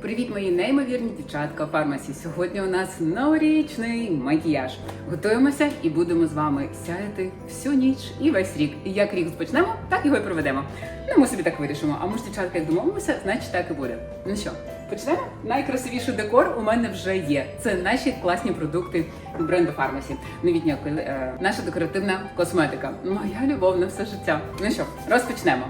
Привіт, мої неймовірні дівчатка фармасі. Сьогодні у нас новорічний макіяж. Готуємося і будемо з вами сяяти всю ніч і весь рік. І як рік розпочнемо, так його і проведемо. Ну, ми собі так вирішимо. А ми ж дівчатка, як домовимося, значить так і буде. Ну що, почнемо? Найкрасивіший декор у мене вже є. Це наші класні продукти бренду Фармасі. Новітня е, наша декоративна косметика. Моя любов на все життя. Ну що, розпочнемо.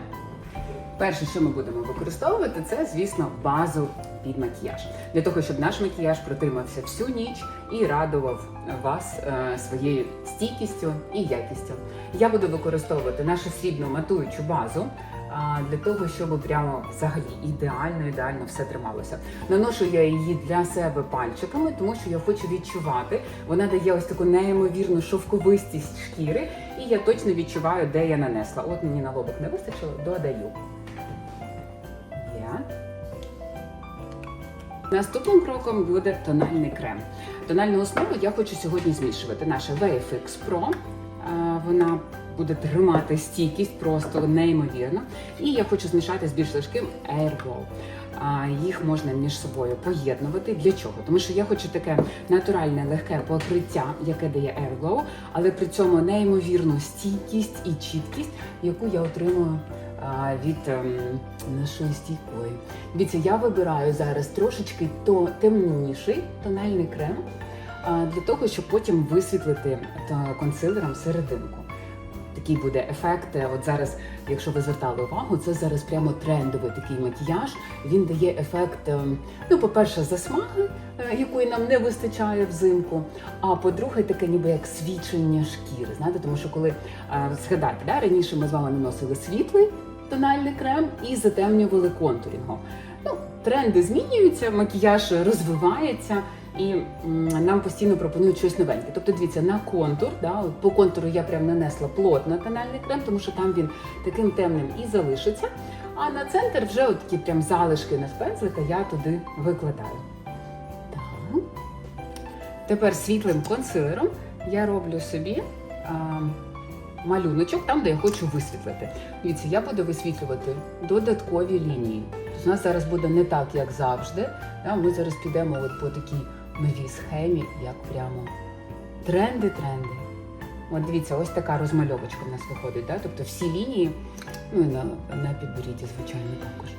Перше, що ми будемо використовувати, це, звісно, базу під макіяж. Для того, щоб наш макіяж протримався всю ніч і радував вас е, своєю стійкістю і якістю. Я буду використовувати нашу срібну матуючу базу. а, Для того, щоб прямо взагалі ідеально, ідеально все трималося. Наношу я її для себе пальчиками, тому що я хочу відчувати. Вона дає ось таку неймовірну шовковистість шкіри, і я точно відчуваю, де я нанесла. От мені на лобок не вистачило, додаю. Наступним кроком буде тональний крем. Тональну основу я хочу сьогодні змішувати. Наша VFX Pro. Вона буде тримати стійкість просто неймовірно. І я хочу змішати з більш легким Air Glow. А, Їх можна між собою поєднувати. Для чого? Тому що я хочу таке натуральне легке покриття, яке дає Air Glow, але при цьому неймовірну стійкість і чіткість, яку я отримую від ем, нашої стійкої. Дивіться, я вибираю зараз трошечки то темніший тональний крем для того, щоб потім висвітлити консилером серединку. Такий буде ефект. е, От зараз, якщо ви звертали увагу, це зараз прямо трендовий такий макіяж. Він дає ефект, ем, ну, по-перше, засмаги, е, якої нам не вистачає взимку. А по-друге, таке ніби як свічення шкіри. Знаєте, тому що коли е, згадайте, да, раніше ми з вами наносили світлий тональний крем і затемнювали контурінгом. Ну, тренди змінюються, макіяж розвивається. І нам постійно пропонують щось новеньке. Тобто, дивіться, на контур, да, по контуру я прям нанесла плотно тональний крем, тому що там він таким темним і залишиться. А на центр вже от такі прям залишки на пензлика я туди викладаю. Так. Тепер світлим консилером я роблю собі а, малюночок там, де я хочу висвітлити. Дивіться, я буду висвітлювати додаткові лінії. Тобто у нас зараз буде не так, як завжди. Ми зараз підемо от по такій новій схемі, як прямо тренди-тренди. От дивіться, ось така розмальовочка в нас виходить. Да? Тобто всі лінії, ну і на, на підборідді, звичайно, також.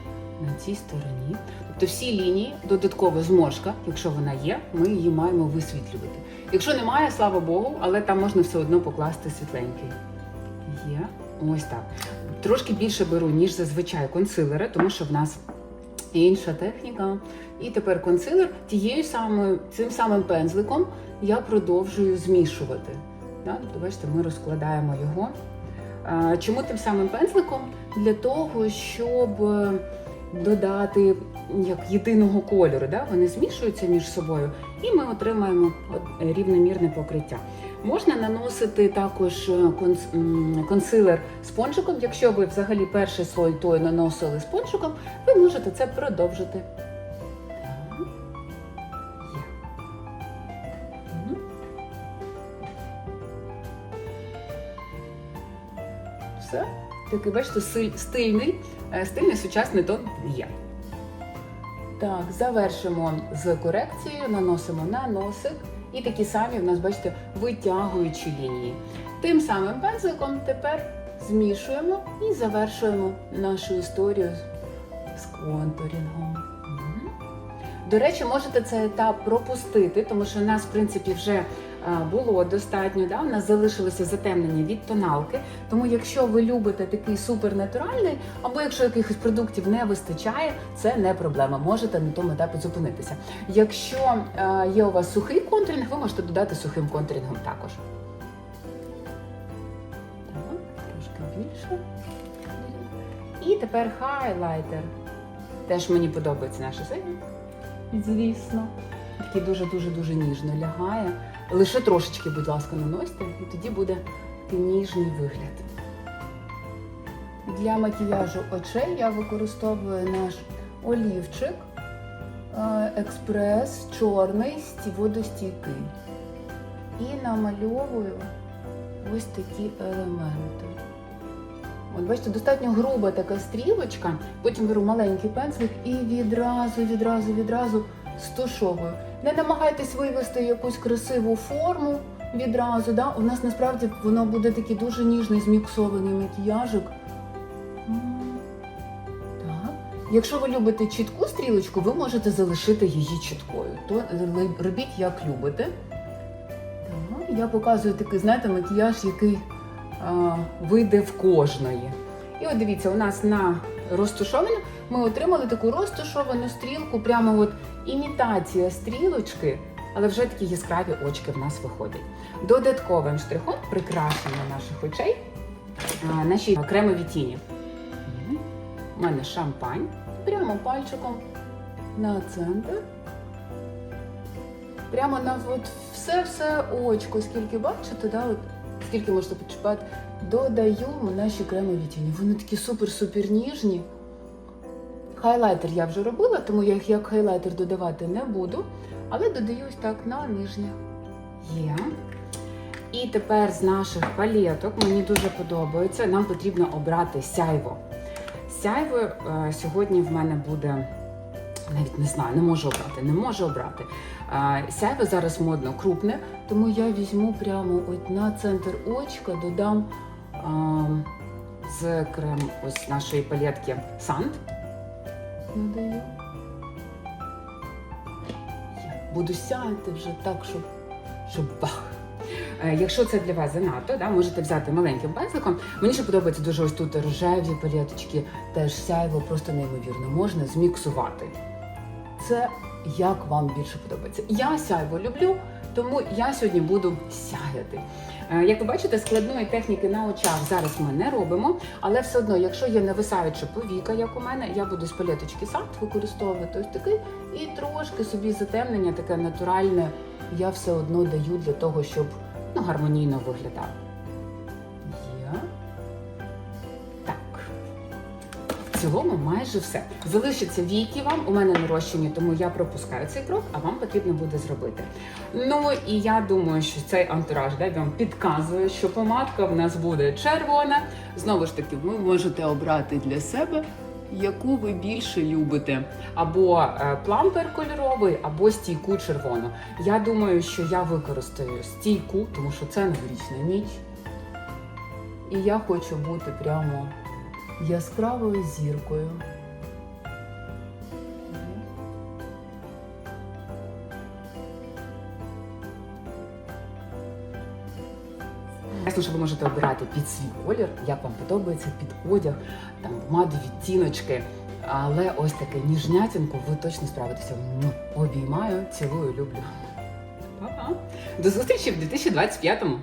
На цій стороні. Тобто всі лінії, додатково зморшка, якщо вона є, ми її маємо висвітлювати. Якщо немає, слава Богу, але там можна все одно покласти світленький. Є. Ось так. Трошки більше беру, ніж зазвичай консилери, тому що в нас інша техніка. І тепер консилер тією самою, цим самим пензликом я продовжую змішувати. Тобто, бачите, ми розкладаємо його. Чому тим самим пензликом? Для того, щоб е, додати як єдиного кольору. Вони змішуються між собою, і ми отримаємо рівномірне покриття. Можна наносити також е, конс- консилер спонжиком. Якщо ви взагалі перший слой той наносили спонжиком, ви можете це продовжити. Все. Такий, бачите, стильний, е, стильний сучасний тон є. Так, завершимо з корекцією, наносимо на носик. І такі самі в нас, бачите, витягуючі лінії. Тим самим пензликом тепер змішуємо і завершуємо нашу історію з контурінгом. До речі, можете цей етап пропустити, тому що у нас, в принципі, вже було достатньо. Да? У нас залишилося затемнення від тоналки. Тому, якщо ви любите такий супернатуральний, або якщо якихось продуктів не вистачає, це не проблема. Можете на тому етапі зупинитися. Якщо е, є у вас сухий контуринг, ви можете додати сухим контурінгом також. Так, трошки більше. І тепер хайлайтер. Теж мені подобається наша синя. Звісно. Такий дуже-дуже дуже ніжно лягає. Лише трошечки, будь ласка, наносьте, і тоді буде ніжний вигляд. Для макіяжу очей я використовую наш олівчик е, експрес чорний сті- водостійкий. І намальовую ось такі елементи. От бачите, достатньо груба така стрілочка. Потім беру маленький пензлик і відразу, відразу, відразу стушовую. Не намагайтесь вивести якусь красиву форму відразу. Да? У нас насправді воно буде такий дуже ніжний зміксований макіяжик. Якщо ви любите чітку стрілочку, ви можете залишити її чіткою. То робіть як любите. Так. Я показую такий, знаєте, макіяж, який вийде в кожної. І от дивіться, у нас на розтушовану ми отримали таку розтушовану стрілку, прямо от імітація стрілочки, але вже такі яскраві очки в нас виходять. Додатковим штрихом прикрашення наших очей наші кремові тіні. У мене шампань. Прямо пальчиком на центр. Прямо на все-все очко, скільки бачите, да, от, скільки можете почіпати, додаю наші кремові тіні. Вони такі супер-супер ніжні. Хайлайтер я вже робила, тому я їх як хайлайтер додавати не буду. Але додаю так на нижнє. Є. І тепер з наших палеток мені дуже подобається. Нам потрібно обрати сяйво. Сяйво е, сьогодні в мене буде. Навіть не знаю, не можу обрати, не можу обрати. Сяйво зараз модно крупне, тому я візьму прямо от на центр очка, додам е, з крем ось нашої палетки Санд. Буду сяяти вже так, щоб, щоб бах. Е, Якщо це для вас занадто, да, можете взяти маленьким пензликом. Мені ще подобається дуже ось тут рожеві палеточки, теж сяйво, просто неймовірно. Можна зміксувати. Це як вам більше подобається. Я сяйво люблю, тому я сьогодні буду сяяти. Е, Як ви бачите, складної техніки на очах зараз ми не робимо, але все одно, якщо є нависаюча повіка, як у мене, я буду з палеточки сад використовувати ось такий і трошки собі затемнення, таке натуральне, я все одно даю для того, щоб ну, гармонійно виглядав. Є. В цілому майже все. Залишаться віки вам. У мене нарощені, тому я пропускаю цей крок, а вам потрібно буде зробити. Ну і я думаю, що цей антураж да, вам підказує, що помадка в нас буде червона. Знову ж таки, ви можете обрати для себе. Яку ви більше любите, або е, плампер кольоровий, або стійку червону. Я думаю, що я використаю стійку, тому що це новорічна ніч. І я хочу бути прямо яскравою зіркою. Що ви можете обирати під свій колір, як вам подобається, під одяг, там помаду, відтіночки. Але ось таке ніжнятінку ви точно справитеся. Му. Обіймаю, цілую, люблю. Па-па. До зустрічі в 2025-му!